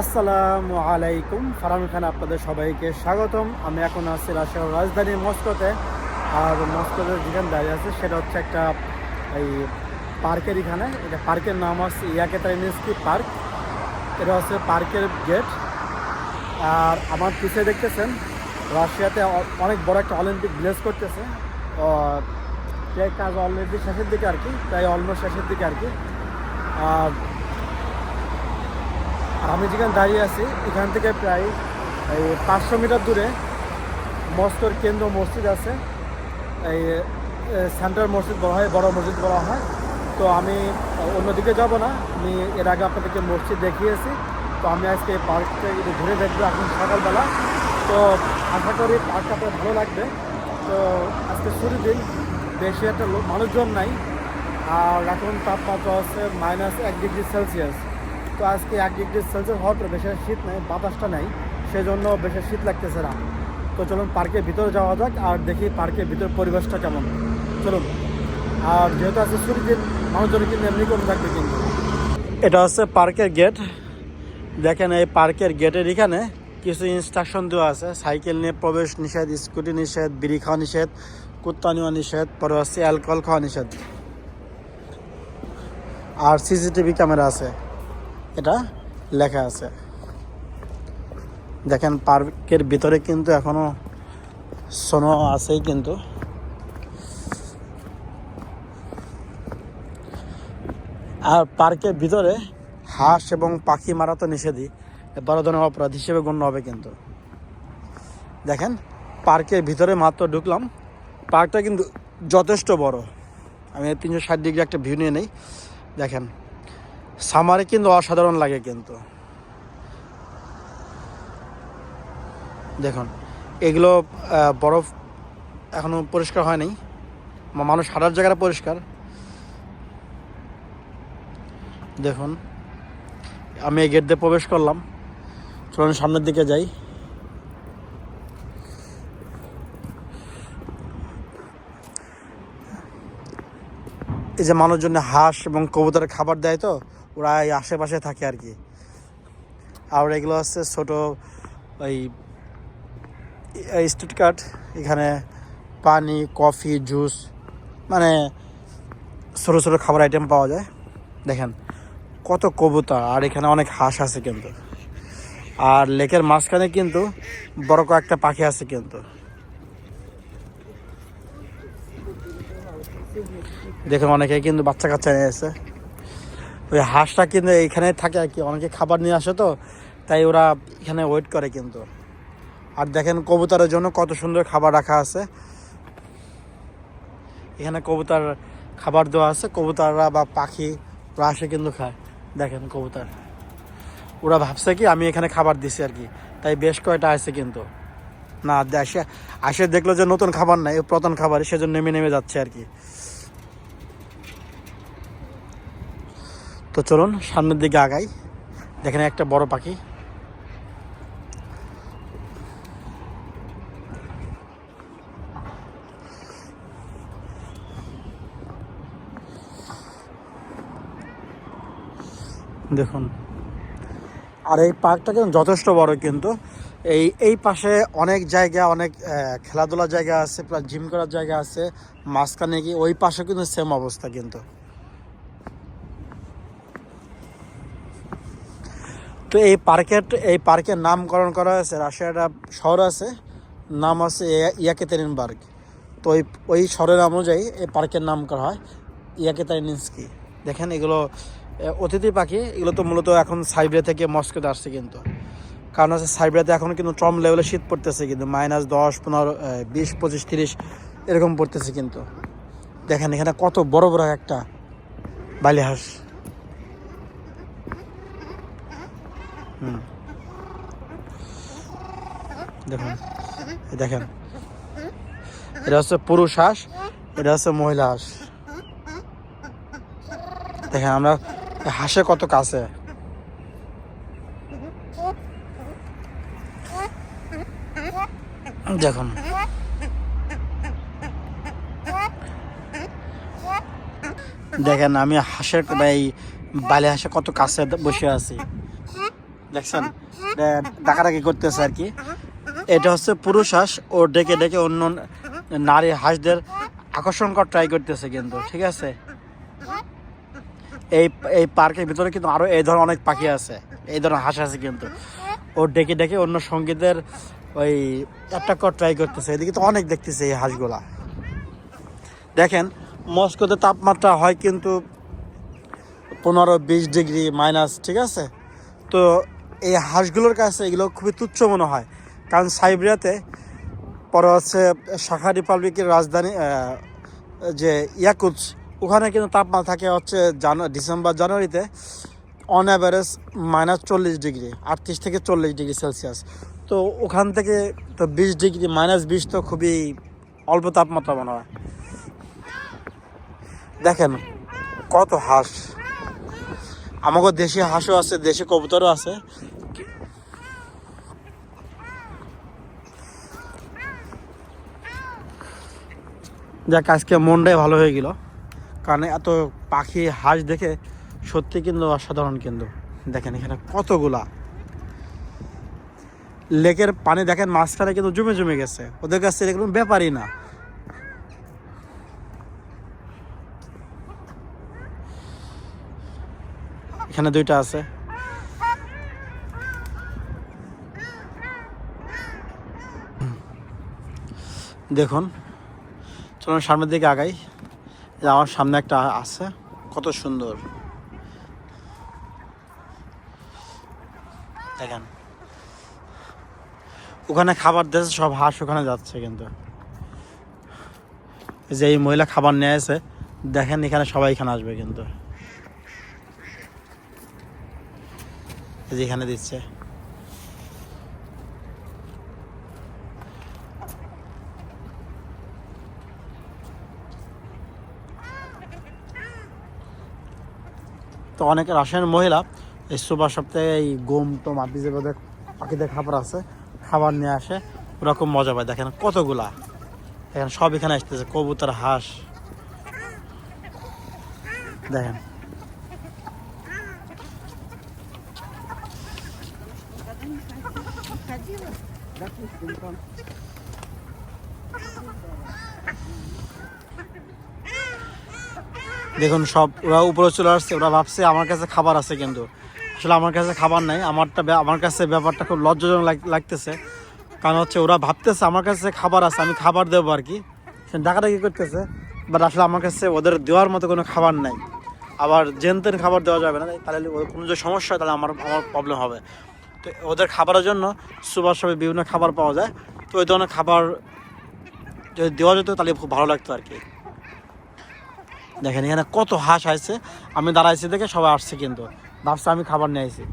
আসসালামু আলাইকুম। ফারান খান আপনাদের সবাইকে স্বাগতম। আমি এখন আছি রাশিয়ার রাজধানী মস্কোতে। আর মস্কোতে যেখানে দাঁড়িয়ে আছে, সেটা হচ্ছে একটা এই পার্কের এখানে। এটা পার্কের নাম হচ্ছে ইয়াকেতাইনিস্কি পার্ক। এটা হচ্ছে পার্কের গেট। আর আমার পিছিয়ে দেখতেছেন, রাশিয়াতে অনেক বড় একটা অলিম্পিক ভিলেজ করতেছে। কাজ অলরেডি শেষের দিকে আর কি প্রায় অলমোস্ট শেষের দিকে আর কি। আর আমি যেখানে দাঁড়িয়ে আছি, এখান থেকে প্রায়, এই পাঁচশো মিটার দূরে মস্তর কেন্দ্র মসজিদ আছে। এই সেন্ট্রাল মসজিদ বলা হয়, বড় মসজিদ বলা হয়। তো আমি অন্যদিকে যাব না, আমি এর আগে আপনাদেরকে মসজিদ দেখিয়েছি। তো আমি আজকে এই পার্কটা একটু ঘুরে দেখব এখন সকালবেলা। তো আশা করি পার্কটা আপনার ভালো লাগবে। তো আজকে শুরুর দিন বেশি একটা মানুষজন নাই। আর এখন তাপমাত্রা হচ্ছে মাইনাস এক ডিগ্রি সেলসিয়াস তো আজকে এক ডিগ্রি সেলসিয়াস হওয়ার পরে বেশি শীত নেই, বাতাসটা নেই, সেজন্য বেশি শীত লাগতেছে না। তো চলুন পার্কের ভিতরে যাওয়া যাক আর দেখি পার্কের ভিতর পরিবেশটা কেমন। চলুন। আর যেহেতু আজকে ছুটির দিন মানুষজন কিন্তু এমনি কম থাকবে কিন্তু। এটা হচ্ছে পার্কের গেট। দেখেন এই পার্কের গেটের এখানে কিছু ইনস্ট্রাকশন দেওয়া আছে। সাইকেল নিয়ে প্রবেশ নিষেধ স্কুটি নিষেধ, বিড়ি খাওয়া নিষেধ, কুত্তা নেওয়া নিষেধ, পরে হচ্ছে অ্যালকোহল খাওয়া নিষেধ। আর সিসিটিভি ক্যামেরা আছে। এটা লেখা আছে। দেখেন পার্কের ভিতরে কিন্তু এখনও সোনো আছেই কিন্তু। আর পার্কের ভিতরে হাঁস এবং পাখি মারা তো নিষেধই। বড় ধরনের অপরাধ হিসেবে গণ্য হবে কিন্তু। দেখেন, পার্কের ভিতরে মাত্র ঢুকলাম। পার্কটা কিন্তু যথেষ্ট বড়। আমি তিনশো ষাট ডিগ্রি একটা ভিউ নিয়ে নেই। দেখেন সামারে কিন্তু অসাধারণ লাগে কিন্তু। দেখুন, এগুলো বরফ এখনও পরিষ্কার হয়নি। মানুষ হাঁটার জায়গাটা পরিষ্কার। দেখুন, আমি এই গেট দিয়ে প্রবেশ করলাম। চলুন সামনের দিকে যাই। এই যে মানুষজন হাঁস এবং কবুতরের খাবার দেয় তো ওরা এই আশেপাশে থাকে আর কি। আর এগুলো হচ্ছে ছোট ওই স্ট্রিট কার্ট এখানে পানি, কফি, জুস মানে ছোটো ছোটো খাবার আইটেম পাওয়া যায়। দেখেন, কত কবুতর, আর এখানে অনেক হাঁস আছে কিন্তু। আর লেকের মাঝখানে কিন্তু বড় কয়েকটা পাখি আছে কিন্তু। দেখুন অনেকে কিন্তু বাচ্চা কাচ্চা নিয়ে এসে ওই হাঁসটা কিন্তু এইখানে থাকে আর কি। অনেকে খাবার নিয়ে আসে তো, তাই ওরা এখানে ওয়েট করে কিন্তু। আর দেখেন কবুতরের জন্য কত সুন্দর খাবার রাখা আছে। এখানে কবুতর খাবার দেওয়া আছে, কবুতররা বা পাখি, ওরা আসে কিন্তু খায়। দেখেন কবুতর। ওরা ভাবছে কি, আমি এখানে খাবার দিছি আর কি। তাই বেশ কয়টা আছে কিন্তু। না, আসে আসে দেখল যে নতুন খাবার নাই প্রধান খাবার, সেজন্য নেমে নেমে যাচ্ছে আর কি। তো চলুন, সামনের দিকে আগাই। দেখেন একটা বড় পাখি। দেখুন, আর এই পার্কটা কিন্তু যথেষ্ট বড় কিন্তু। এই এই পাশে অনেক জায়গা, অনেক খেলাধুলার জায়গা আছে প্লাস জিম করার জায়গা আছে। মাঝখানে কি ওই পাশে কিন্তু সেম অবস্থা কিন্তু। তো এই পার্কের এই পার্কের নামকরণ করা হয়েছে, রাশিয়ার একটা শহর আছে, নাম আছে ইয়াকেতেরিনবার্গ। তো ওই ওই শহরের অনুযায়ী এই পার্কের নাম করা হয় ইয়াকেতারিনস্কি দেখেন এগুলো অতিথি পাখি, এগুলো তো মূলত এখন সাইবেরিয়া থেকে মস্কোতে আসছে কিন্তু। কারণ হচ্ছে সাইবেরিয়াতে এখন কিন্তু ট্রম লেভেলে শীত পড়তেছে কিন্তু, মাইনাস দশ, পনেরো বিশ, পঁচিশ, তিরিশ, এরকম পড়তেছে কিন্তু। দেখেন এখানে কত বড় বড় একটা বালি দেখুন দেখেন। এটা হচ্ছে পুরুষ হাঁস, এটা হচ্ছে মহিলা হাঁস। দেখেন, আমরা হাঁসে কত কাছে? দেখুন। দেখেন, আমি হাঁসের, এই বালি হাঁসে কত কাছে বসে আছি? দেখছেন? ডাকাডাকি করতেছে আর কি। এটা হচ্ছে পুরুষ হাঁস ও ডেকে ডেকে অন্য নারী হাঁসদের আকর্ষণ কর ট্রাই করতেছে কিন্তু ঠিক আছে? এই এই পার্কের ভিতরে কিন্তু আরও এই ধরনের অনেক পাখি আছে এই ধরনের হাঁস আছে কিন্তু। ও ডেকে ডেকে অন্য সঙ্গীদের ওই একটা কর ট্রাই করতেছে এদিকে তো অনেক দেখতেছে এই হাঁসগুলা। দেখেন মস্কোতে তাপমাত্রা হয় কিন্তু পনেরো বিশ ডিগ্রি মাইনাস ঠিক আছে? তো এই হাঁসগুলোর কাছে এগুলো খুবই তুচ্ছ মনে হয়। কারণ সাইবেরিয়াতে পরে হচ্ছে শাখা রিপাবলিকের রাজধানী যে ইয়াকুচ ওখানে কিন্তু তাপমাত্রা থাকে হচ্ছে জানু- ডিসেম্বর জানুয়ারিতে অন অ্যাভারেজ মাইনাস চল্লিশ ডিগ্রি, আটত্রিশ থেকে চল্লিশ ডিগ্রি সেলসিয়াস। তো ওখান থেকে তো বিশ ডিগ্রি মাইনাস বিশ তো খুবই অল্প তাপমাত্রা মনে হয়। দেখেন কত হাঁস। আমাকে দেশি হাঁসও আছে, দেশি কবুতরও আছে। যাক, আজকে মনটাই ভালো হয়ে গেল। কারণ এত পাখি হাঁস দেখে সত্যি কিন্তু অসাধারণ কিন্তু। দেখেন এখানে কতগুলা। লেকের পানি দেখেন, মাঝখানে কিন্তু জমে জমে গেছে। ওদের কাছে এটা কোনো ব্যাপারই না। এখানে দুইটা আছে। দেখুন চলুন সামনের দিকে আগাই। আমার সামনে একটা আছে, কত সুন্দর। দেখেন। ওখানে খাবার দিয়েছে, সব হাঁস ওখানে যাচ্ছে কিন্তু। যে এই মহিলা খাবার নিয়ে এসে, দেখেন এখানে সবাই এখানে আসবে কিন্তু। এই যে এখানে দিচ্ছে। তো অনেকে রাশিয়ান মহিলা, এই সুপার সপ্তাহে এই গম তো মাটি যে পাখিদের খাবার আছে, খাবার নিয়ে আসে, ওরকম মজা পায়। দেখেন কতগুলা। দেখেন সব এখানে আসতেছে, কবুতর, হাঁস। দেখেন। দেখুন, সব ওরা উপরে চলে আসছে, ওরা ভাবছে আমার কাছে খাবার আছে কিন্তু। আসলে আমার কাছে খাবার নাই, আমারটা আমার কাছে ব্যাপারটা খুব লজ্জাজনক লাগ- লাগতেছে। কারণ হচ্ছে ওরা ভাবতেছে আমার কাছে খাবার আছে, আমি খাবার দেবো আর কি। ডাকাডাকি করতেছে বাট আসলে আমার কাছে ওদের দেওয়ার মতো কোনো খাবার নাই। আবার জেনতেন খাবার দেওয়া যাবে না, তাহলে কোনো যে সমস্যা হয়, তাহলে আমার আমার প্রবলেম হবে। তো ওদের খাবারের জন্য সুপার শপে বিভিন্ন খাবার পাওয়া যায়। তো ওই ধরনের খাবার যদি দেওয়া যেত, তাহলে খুব ভালো লাগতো আর কি। দেখেন, এখানে কত হাঁস আছে আমি দাঁড়াইছি দেখে সবাই আসছে কিন্তু। ভাবছে আমি খাবার নিয়ে আইছি।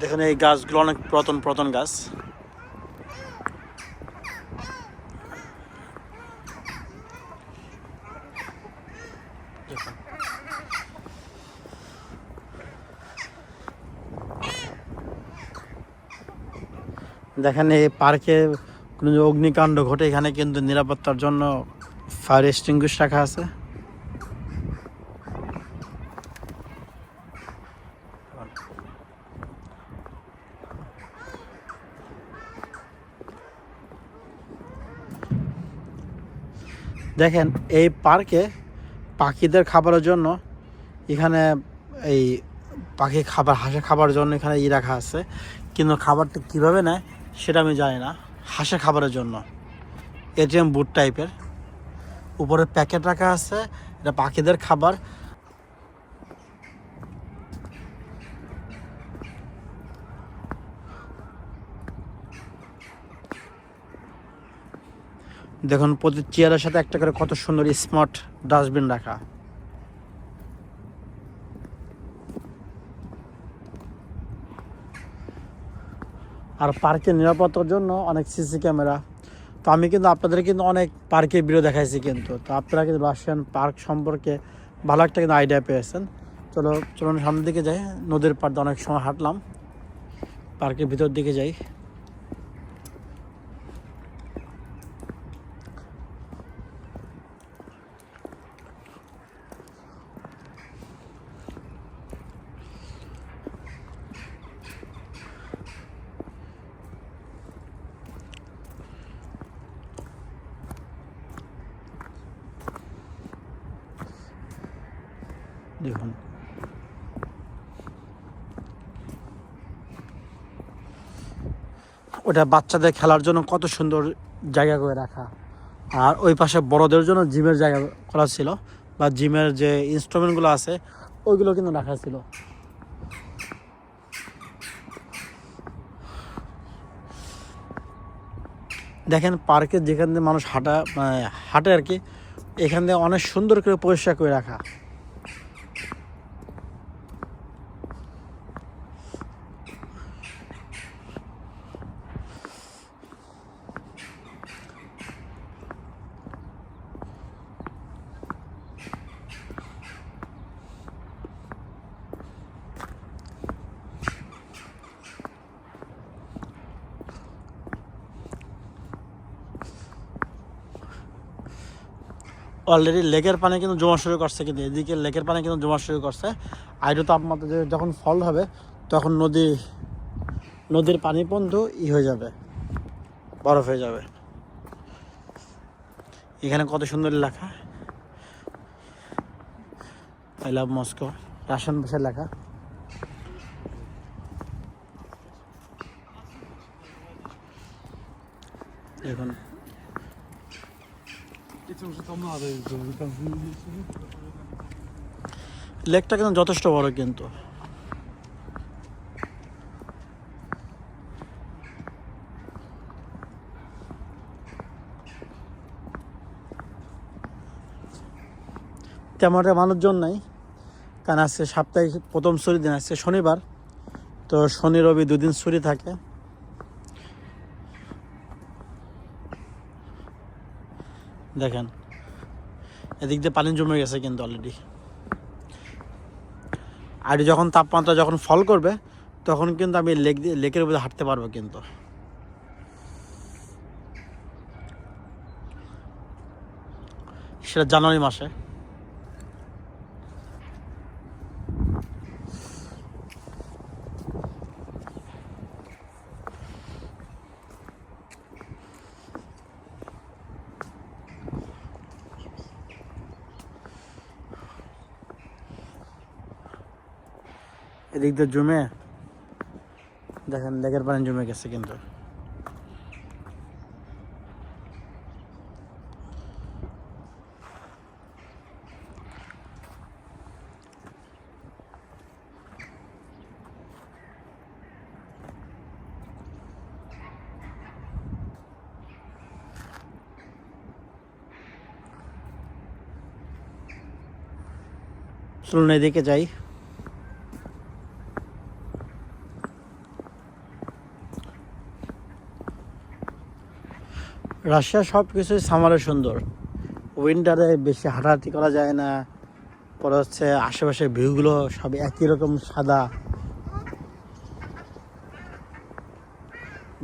দেখেন, এই গাছগুলো অনেক পুরাতন পুরাতন গাছ। দেখেন, এই পার্কে কোনো অগ্নিকাণ্ড ঘটে, এখানে কিন্তু নিরাপত্তার জন্য ফায়ার এক্সটিংগুইশ রাখা আছে। দেখেন, এই পার্কে পাখিদের খাবারের জন্য এখানে এই পাখি খাবার, হাঁসের খাবার জন্য এখানে ই রাখা আছে। কিন্তু খাবারটা কীভাবে নেয়, সেটা আমি জানি না। হাঁসের খাবারের জন্য। এটিএম বুট টাইপের। উপরে প্যাকেট রাখা আছে, এটা পাখিদের খাবার। দেখুন, প্রতি চেয়ারের সাথে একটা করে কত সুন্দর স্মার্ট ডাস্টবিন রাখা। আর পার্কের নিরাপত্তার জন্য অনেক সিসি ক্যামেরা। তো আমি কিন্তু আপনাদের কিন্তু অনেক পার্কের ভিডিও দেখাইছি কিন্তু। তো আপনারা কিন্তু রাশিয়ান পার্ক সম্পর্কে ভালো একটা কিন্তু আইডিয়া পেয়েছেন। চলো, চলুন সামনের দিকে যাই। নদীর পাড়তে অনেক সময় হাঁটলাম। পার্কের ভিতর দিকে যাই। দেখুন। ওটা বাচ্চাদের খেলার জন্য কত সুন্দর জায়গা করে রাখা। আর ওই পাশে বড়দের জন্য জিমের জায়গা করা ছিল, বা জিমের যে ইনস্ট্রুমেন্টগুলো আছে, ওইগুলো কিন্তু রাখা ছিল। দেখেন পার্কে যেখান দিয়ে মানুষ হাঁটা মানে হাঁটে আর কি, এখান দিয়ে অনেক সুন্দর করে পরিষ্কার করে রাখা। অলরেডি লেকের পানি কিন্তু জমা শুরু করছে কিন্তু, এদিকে লেকের পানি কিন্তু জমা শুরু করছে। আইডো তাপমাত্রা যখন ফল হবে, তখন নদী, নদীর পানি পর্যন্ত ই হয়ে যাবে, বরফ হয়ে যাবে। এখানে কত সুন্দর লেখা। আই লাভ মস্কো রাশন ভাষায় লেখা। দেখুন Ganz লেকটা কিন্তু যথেষ্ট বড় কিন্তু। তেমন একটা মানুষজন নাই, কারণ আজকে সাপ্তাহিক প্রথম ছুটির দিন, আজকে শনিবার। তো শনি রবি দুদিন ছুটি থাকে। দেখেন। এদিক দিয়ে পানি জমে গেছে কিন্তু অলরেডি আর যখন তাপমাত্রা যখন ফল করবে, তখন কিন্তু আমি লেক লেকের উপরে হাঁটতে পারব কিন্তু। সেটা জানুয়ারি মাসে। এদিক দিয়ে জমে দেখেন লেকের পানি জমে গেছে কিন্তু চলুন এদিকে যাই রাশিয়া সব কিছুই সামারে সুন্দর। উইন্টারে বেশি হাঁটাহাঁটি করা যায় না। পরে হচ্ছে আশেপাশের ভিউগুলো সব একই রকম সাদা।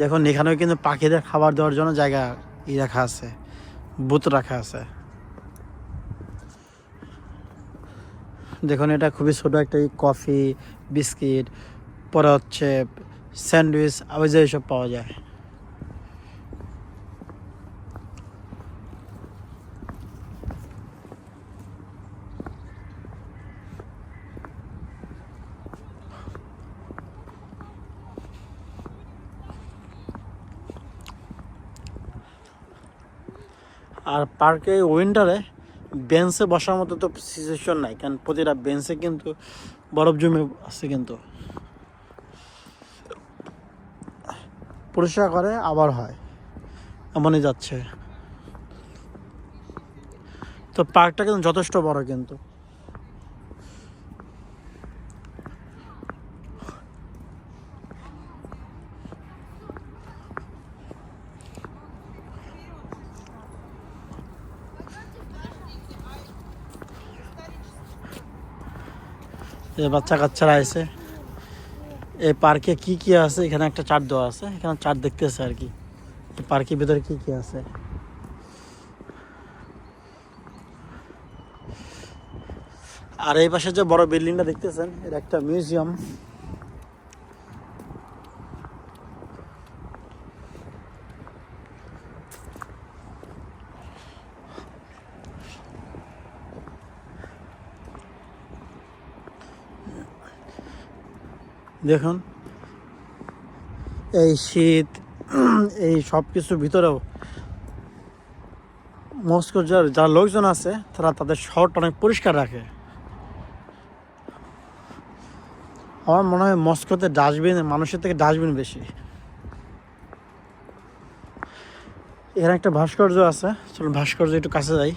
দেখুন, এখানেও কিন্তু পাখিদের খাবার দেওয়ার জন্য জায়গা ই রাখা আছে, বুথ রাখা আছে। দেখুন, এটা খুবই ছোট একটা কফি, বিস্কিট, পরে হচ্ছে স্যান্ডউইচ আবার যে সব পাওয়া যায়। আর পার্কে উইন্টারে বেঞ্চে বসার মতো তো সিচুয়েশন নাই, কারণ প্রতিটা বেঞ্চে কিন্তু বরফ জমে আছে কিন্তু। পরিষ্কার করে আবার হয়, এমনই যাচ্ছে। তো পার্কটা কিন্তু যথেষ্ট বড় কিন্তু। এই বাচ্চা কাচ্চারা আছে এই পার্কে কি কি আছে? এখানে একটা চার দেওয়া আছে। এখানে চার দেখতেছে আর কি। পার্কের ভিতরে কি কি আছে? আর এই পাশে যে বড় বিল্ডিংটা দেখতেছেন এটা একটা মিউজিয়াম। দেখুন। এই শীত, এই সব কিছুর ভিতরেও মস্কোর যার যারা লোকজন আছে, তারা তাদের শহরটা অনেক পরিষ্কার রাখে। আমার মনে হয় মস্কোতে ডাস্টবিন, মানুষের থেকে ডাস্টবিন বেশি। এখানে একটা ভাস্কর্য আছে, চলুন ভাস্কর্য একটু কাছে যাই।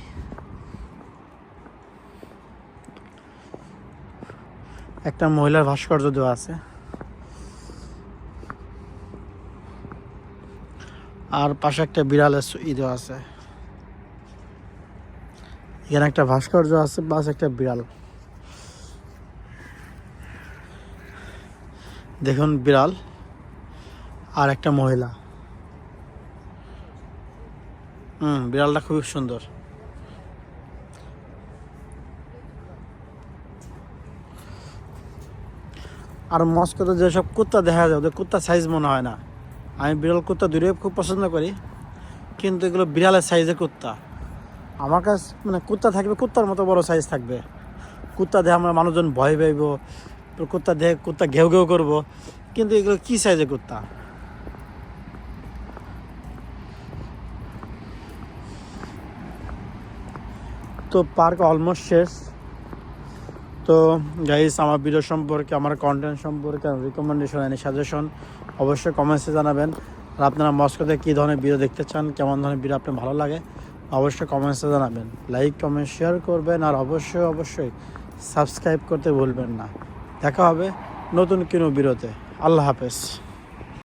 একটা মহিলার ভাস্কর্য দেওয়া আছে। আর পাশে একটা বিড়ালের ই দেওয়া আছে। এখানে একটা ভাস্কর্য আছে প্লাস একটা বিড়াল। দেখুন বিড়াল আর একটা মহিলা। হুম, বিড়ালটা খুবই সুন্দর। আর মস্কোতে যেসব কুত্তা দেখা যায়, ওদের কুত্তা সাইজ মনে হয় না। আমি বিড়াল কুত্তা দূরে খুব পছন্দ করি, কিন্তু এগুলো বিড়ালের সাইজের কুত্তা। আমার কাছে মানে কুত্তা থাকবে, কুত্তার মতো বড় সাইজ থাকবে। কুত্তা দেখে আমরা মানুষজন ভয় পাইব কুত্তা দেখে কুত্তা ঘেউ ঘেউ করব, কিন্তু এগুলো কী সাইজের কুত্তা? তো পার্ক অলমোস্ট শেষ। তো গাইস আমার ভিডিও সম্পর্কে, আমার কন্টেন্ট সম্পর্কে রিকমেন্ডেশন এনে সাজেশন অবশ্যই কমেন্টসে জানাবেন। আর আপনারা মস্কোতে কী ধরনের ভিডিও দেখতে চান, কেমন ধরনের ভিডিও আপনার ভালো লাগে, অবশ্যই কমেন্টসে জানাবেন। লাইক কমেন্ট শেয়ার করবেন আর অবশ্যই অবশ্যই সাবস্ক্রাইব করতে ভুলবেন না। দেখা হবে নতুন কোনো বিরতে আল্লাহ হাফেজ।